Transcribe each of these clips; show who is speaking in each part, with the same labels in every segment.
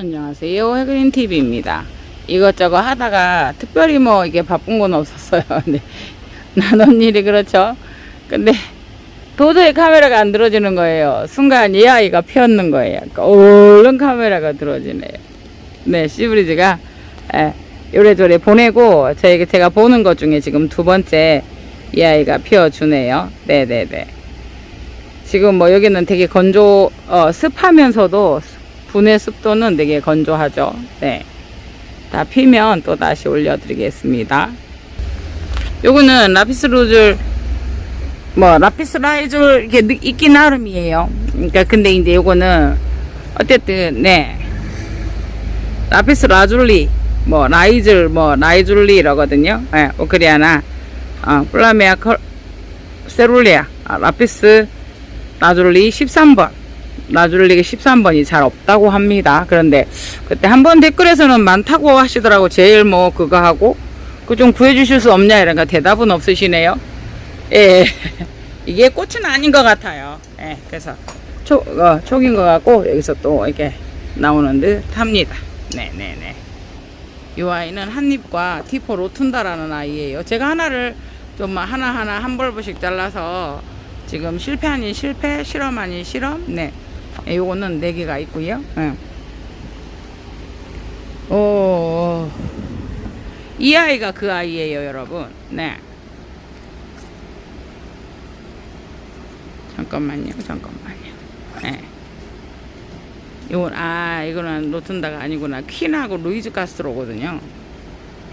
Speaker 1: 안녕하세요. 해그린 TV입니다. 이것저것 하다가 특별히 뭐 이게 바쁜 건 없었어요. 근데 나눈 일이 그렇죠. 근데 도저히 카메라가 안 들어지는 거예요. 순간 이 아이가 피었는 거예요. 그러니까 얼른 카메라가 들어지네요. 네, 시브리즈가 예, 요래저래 보내고 저에게 제가 보는 것 중에 지금 두 번째 이 아이가 피어주네요. 네네네. 지금 뭐 여기는 되게 건조, 어, 습하면서도 분해 습도는 되게 건조하죠. 네. 다 피면 또 다시 올려드리겠습니다. 요거는 라피스 로즐, 뭐, 라피스 라이즐, 이게 느- 있기 나름이에요. 그러니까 근데 이제 요거는, 어쨌든, 네. 라피스 라줄리, 뭐, 라이즐, 뭐, 라이줄리라거든요. 예, 네, 오크리아나, 어, 플라메아 컬, 세룰리아, 아, 라피스 라줄리 13번. 라줄리가 13번이 잘 없다고 합니다. 그런데 그때 한 번 댓글에서는 많다고 하시더라고. 제일 뭐 그거 하고 그 좀 구해주실 수 없냐 이런가 대답은 없으시네요. 예, 이게 꽃은 아닌 것 같아요. 예, 그래서 초, 어, 촉인 것 같고 여기서 또 이렇게 나오는 듯 합니다. 네네네. 이 아이는 한입과 티포 로툰다라는 아이예요. 제가 하나를 좀 하나하나 한 벌브씩 잘라서 지금 실패 아닌 실패, 실험 아닌 실험. 네. 예, 요거는 네 개가 있고요. 예. 오. 이 아이가 그 아이예요, 여러분. 네. 잠깐만요. 잠깐만요. 네. 요건 아, 이거는 로튼다가 아니구나. 퀸하고 루이즈 가스트로거든요.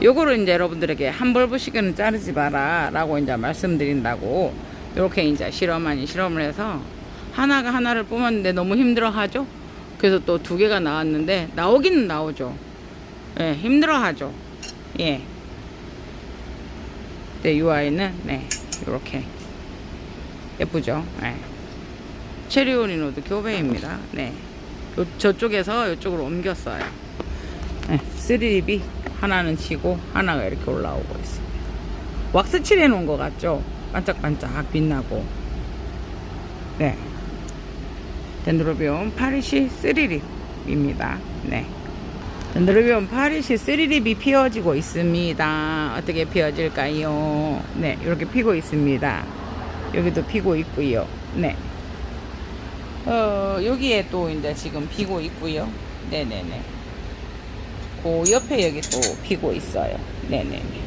Speaker 1: 요거를 이제 여러분들에게 한 벌브씩은 자르지 마라 라고 이제 말씀드린다고 이렇게 이제 실험 아닌 실험을 해서 하나가 하나를 뽑았는데 너무 힘들어 하죠 그래서 또 두 개가 나왔는데 나오기는 나오죠 예 힘들어 하죠 예 네, 이 아이는 네 이렇게 예쁘죠 예. 체리오니노드 교배입니다 네 요, 저쪽에서 이쪽으로 옮겼어요 네, 3립이 하나는 치고 하나가 이렇게 올라오고 있습니다. 왁스 칠해 놓은 것 같죠? 반짝반짝 빛나고. 네. 덴드로비움 파리시 3립입니다. 네. 덴드로비움 파리시 3립이 피어지고 있습니다. 어떻게 피어질까요? 네, 이렇게 피고 있습니다. 여기도 피고 있고요. 네. 어, 여기에 또 이제 지금 피고 있고요. 네네네. 그 옆에 여기 또 피고 있어요. 네네네.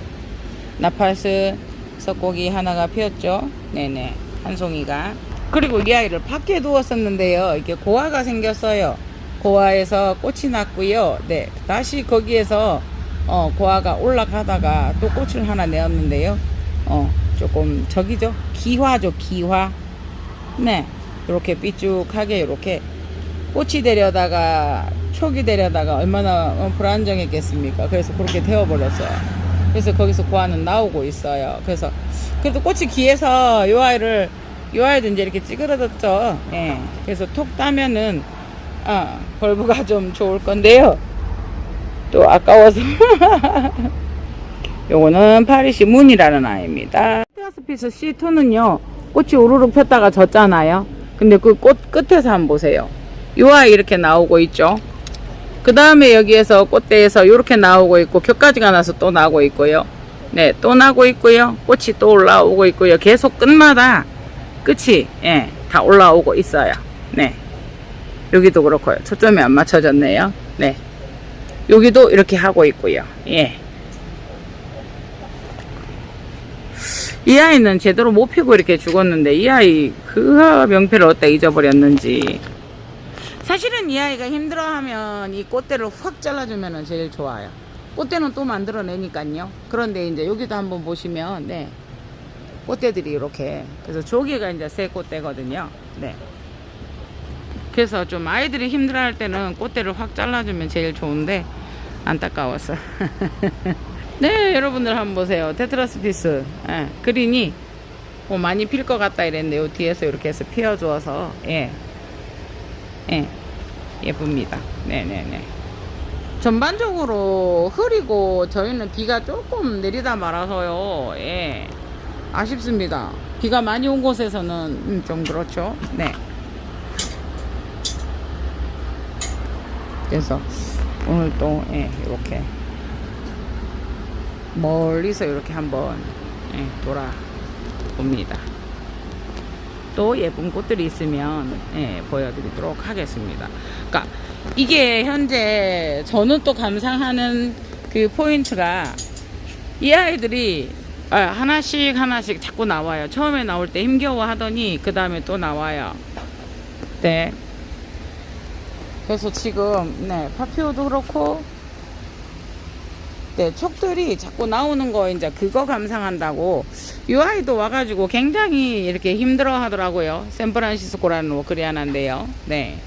Speaker 1: 나팔스 석고기 하나가 피었죠. 네네. 한 송이가. 그리고 이 아이를 밖에 두었었는데요. 이렇게 고아가 생겼어요. 고아에서 꽃이 났고요. 네. 다시 거기에서 어, 고아가 올라가다가 또 꽃을 하나 내었는데요. 어, 조금 저기죠. 기화죠. 기화. 네. 이렇게 삐쭉하게 이렇게 꽃이 되려다가 촉이 되려다가 얼마나 어, 불안정했겠습니까? 그래서 그렇게 되어버렸어요. 그래서 거기서 고아는 나오고 있어요. 그래서 그래도 꽃이 귀해서 이 아이를 이 아이도 이제 이렇게 찌그러졌죠. 예. 그래서 톡 따면은 아, 벌브가 좀 좋을 건데요. 또 아까워서 요거는 파리시 문이라는 아이입니다. 테라스피스 C2는요 꽃이 우르르 폈다가 졌잖아요. 근데 그 꽃 끝에서 한번 보세요. 요 아이 이렇게 나오고 있죠. 그 다음에 여기에서 꽃대에서 이렇게 나오고 있고 겹가지가 나서 또 나오고 있고요. 네, 또 나고 있고요. 꽃이 또 올라오고 있고요. 계속 끝마다 끝이 예, 다 올라오고 있어요. 네. 여기도 그렇고요. 초점이 안 맞춰졌네요. 네. 여기도 이렇게 하고 있고요. 예. 이 아이는 제대로 못 피고 이렇게 죽었는데 이 아이 그 명패를 어디다 잊어버렸는지 사실은 이 아이가 힘들어하면 이 꽃대를 확 잘라주면 제일 좋아요. 꽃대는 또 만들어내니까요. 그런데 이제 여기도 한번 보시면 네 꽃대들이 이렇게 그래서 조개가 이제 새 꽃대거든요. 네. 그래서 좀 아이들이 힘들어할 때는 꽃대를 확 잘라주면 제일 좋은데 안타까워서. 네 여러분들 한번 보세요. 테트라스피스 예, 그린이 뭐 많이 필 것 같다 이랬는데 요 뒤에서 이렇게 해서 피워주어서 예. 예, 예쁩니다. 네네네. 전반적으로 흐리고 저희는 비가 조금 내리다 말아서요. 예, 아쉽습니다. 비가 많이 온 곳에서는 음, 좀 그렇죠. 네. 그래서 오늘 또 예, 이렇게 멀리서 이렇게 한번 예, 돌아봅니다. 또 예쁜 꽃들이 있으면 예, 보여드리도록 하겠습니다. 그러니까 이게 현재 저는 또 감상하는 그 포인트가 이 아이들이 아, 하나씩 하나씩 자꾸 나와요. 처음에 나올 때 힘겨워 하더니 그 다음에 또 나와요. 네. 그래서 지금 네 파피오도 그렇고 네 촉들이 자꾸 나오는 거 이제 그거 감상한다고 이 아이도 와가지고 굉장히 이렇게 힘들어 하더라고요. 샌프란시스코라는 워크리아나인데요. 네.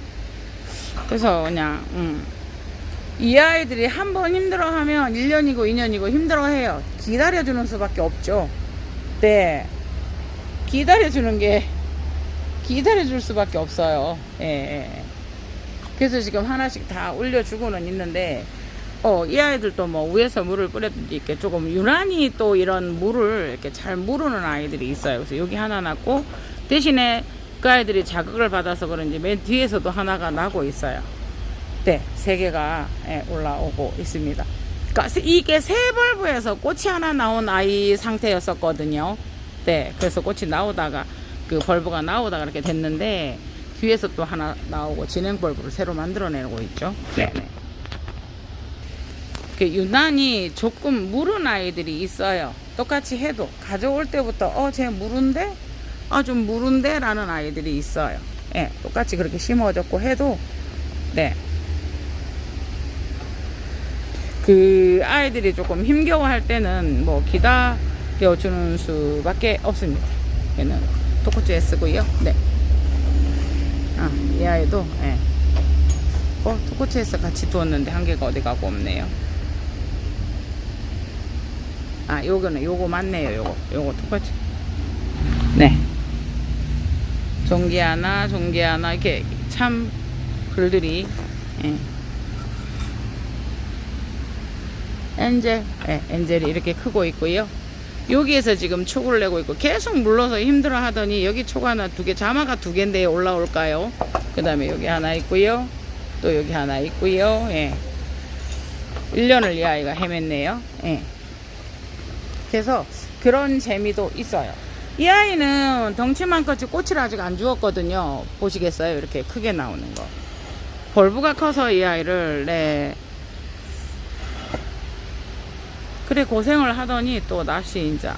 Speaker 1: 그래서 그냥 음. 이 아이들이 한 번 힘들어하면 1년이고 2년이고 힘들어해요. 기다려주는 수밖에 없죠. 네. 기다려주는 게 기다려줄 수밖에 없어요. 예, 예. 그래서 지금 하나씩 다 올려주고는 있는데 어, 이 아이들도 뭐 위에서 물을 뿌렸든지 이렇게 조금 유난히 또 이런 물을 이렇게 잘 모르는 아이들이 있어요. 그래서 여기 하나 났고 대신에 그 아이들이 자극을 받아서 그런지 맨 뒤에서도 하나가 나고 있어요. 네, 세 개가 예, 올라오고 있습니다. 그러니까 이게 세 벌브에서 꽃이 하나 나온 아이 상태였었거든요. 네, 그래서 꽃이 나오다가 그 벌브가 나오다가 이렇게 됐는데 뒤에서 또 하나 나오고 진행 벌브를 새로 만들어내고 있죠. 네, 네. 그 유난히 조금 무른 아이들이 있어요. 똑같이 해도 가져올 때부터 어쟤 무른데 아좀 무른데 라는 아이들이 있어요. 예, 똑같이 그렇게 심어졌고 해도 네. 그 아이들이 조금 힘겨워 할 때는 뭐 기다려 주는 수밖에 없습니다. 얘는 토코츠에 쓰고요. 네. 아, 이 아이도, 예. 어, 토코츠에서 같이 두었는데 한 개가 어디 가고 없네요. 아, 요거는, 요거 맞네요, 요거. 요거 토코츠. 네. 종기 하나, 종기 하나, 이렇게 참 글들이, 예. 엔젤, 예, 엔젤이 이렇게 크고 있고요. 여기에서 지금 촉을 내고 있고 계속 물러서 힘들어 하더니 여기 촉 하나 두 개, 자마가 두 개인데 올라올까요? 그 다음에 여기 하나 있고요. 또 여기 하나 있고요. 예. 1년을 이 아이가 헤맸네요. 예. 그래서 그런 재미도 있어요. 이 아이는 덩치만 컸지 꽃을 아직 안 주었거든요. 보시겠어요? 이렇게 크게 나오는 거. 벌브가 커서 이 아이를, 네. 그래 고생을 하더니 또 다시 이제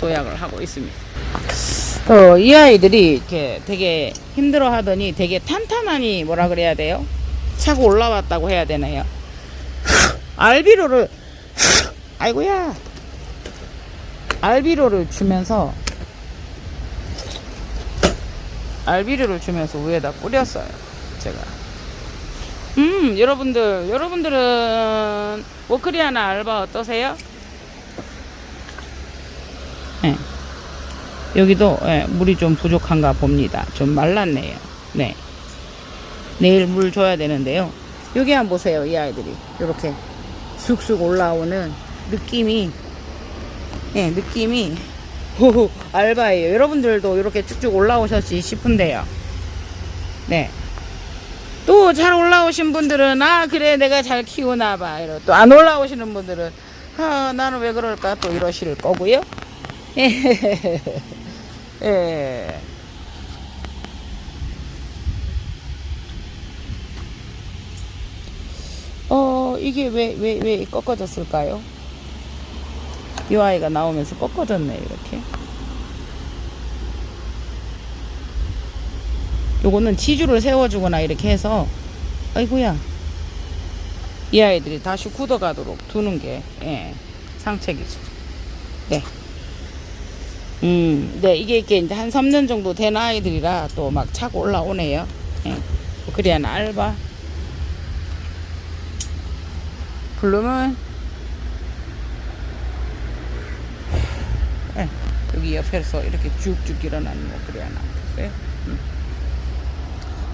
Speaker 1: 도약을 하고 있습니다. 어, 이 아이들이 이렇게 되게 힘들어 하더니 되게 탄탄하니 뭐라 그래야 돼요? 차고 올라왔다고 해야 되나요? 알비로를 아이고야 알비로를 주면서 알비로를 주면서 위에다 뿌렸어요 제가 음 여러분들 여러분들은 워크리아나 알바 어떠세요? 네. 여기도 예, 물이 좀 부족한가 봅니다. 좀 말랐네요. 네. 내일 물 줘야 되는데요. 여기 한번 보세요. 이 아이들이 이렇게 쑥쑥 올라오는 느낌이 예, 느낌이 호호 알바예요. 여러분들도 이렇게 쭉쭉 올라오셨지 싶은데요. 네. 또잘 올라오신 분들은 아 그래 내가 잘 키우나 봐. 이러 또안 올라오시는 분들은 아 나는 왜 그럴까 또 이러실 거고요. 예. 예. 어, 이게 왜, 왜, 왜 꺾어졌을까요? 이 아이가 나오면서 꺾어졌네, 이렇게. 요거는 지주를 세워주거나 이렇게 해서, 아이고야. 이 아이들이 다시 굳어가도록 두는 게, 예, 상책이죠. 네. 음, 네, 이게 이렇게 이제 한 3년 정도 된 아이들이라 또 막 차고 올라오네요. 예. 그래야 알바. 블룸은, 예, 여기 옆에서 이렇게 쭉쭉 일어나는 거 그래야 나왔어요. 음.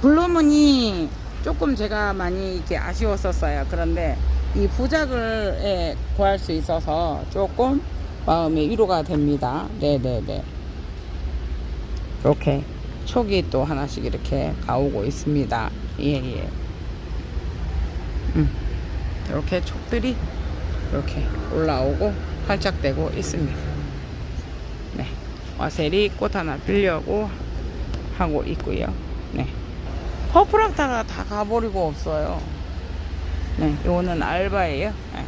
Speaker 1: 블루문이 조금 제가 많이 이렇게 아쉬웠었어요. 그런데 이 부작을 예, 구할 수 있어서 조금 마음의 위로가 됩니다. 네네네. 이렇게 촉이 또 하나씩 이렇게 가오고 있습니다. 예, 예. 음. 이렇게 촉들이 이렇게 올라오고 활짝되고 있습니다. 네. 와세리 꽃 하나 빌려고 하고 있고요. 네. 퍼플락타가 다 가버리고 없어요. 네. 요거는 알바예요. 네.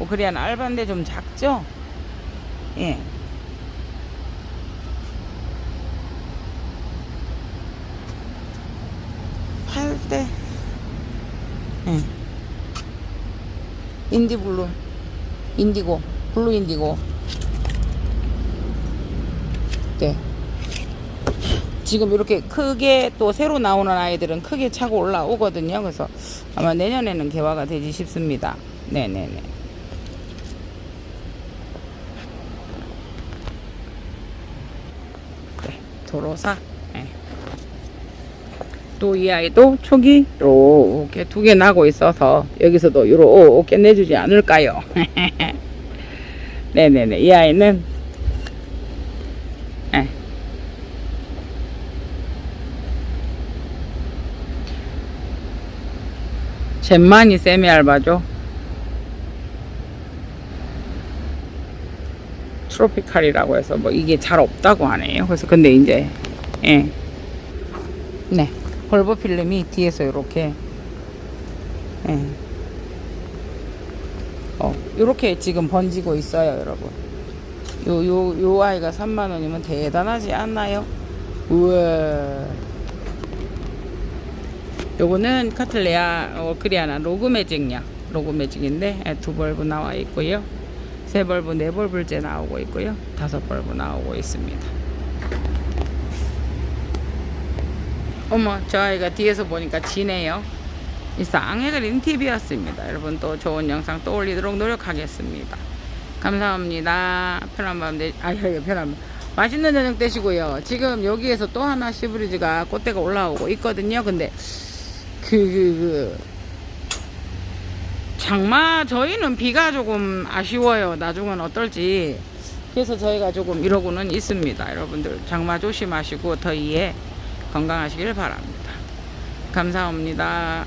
Speaker 1: 오크리안 알바인데 좀 작죠? 예. 팔 때, 예. 인디블루, 인디고, 블루 인디고. 지금 이렇게 크게 또 새로 나오는 아이들은 크게 차고 올라오거든요. 그래서 아마 내년에는 개화가 되지 싶습니다. 네네네. 네, 도로사. 네. 또이 아이도 촉이 이렇게 두 개 나고 있어서 여기서도 이렇게 내주지 않을까요? 네네네. 이 아이는 네. 젠만이 세미 알바죠. 트로피칼이라고 해서 뭐 이게 잘 없다고 하네요. 그래서 근데 이제 예. 네. 벌버 필름이 뒤에서 이렇게 예. 어, 요렇게 지금 번지고 있어요, 여러분. 요, 요, 요 아이가 3만원이면 대단하지 않나요? 우와. 요거는 카틀레아 어, 크리아나 로그 매직냐 로그 매직인데 예, 두 벌브 나와 있고요. 세 벌브 네 벌브째 나오고 있고요. 다섯 벌브 나오고 있습니다. 어머 저 아이가 뒤에서 보니까 지네요. 이 쌍해 그린 TV였습니다. 여러분 또 좋은 영상 또 올리도록 노력하겠습니다. 감사합니다. 편한 밤 되, 아 예, 편한 밤. 맛있는 저녁 되시고요. 지금 여기에서 또 하나 시브리즈가 꽃대가 올라오고 있거든요. 근데 그, 그, 그, 장마, 저희는 비가 조금 아쉬워요. 나중은 어떨지. 그래서 저희가 조금 이러고는 있습니다. 여러분들, 장마 조심하시고, 더위에 건강하시길 바랍니다. 감사합니다.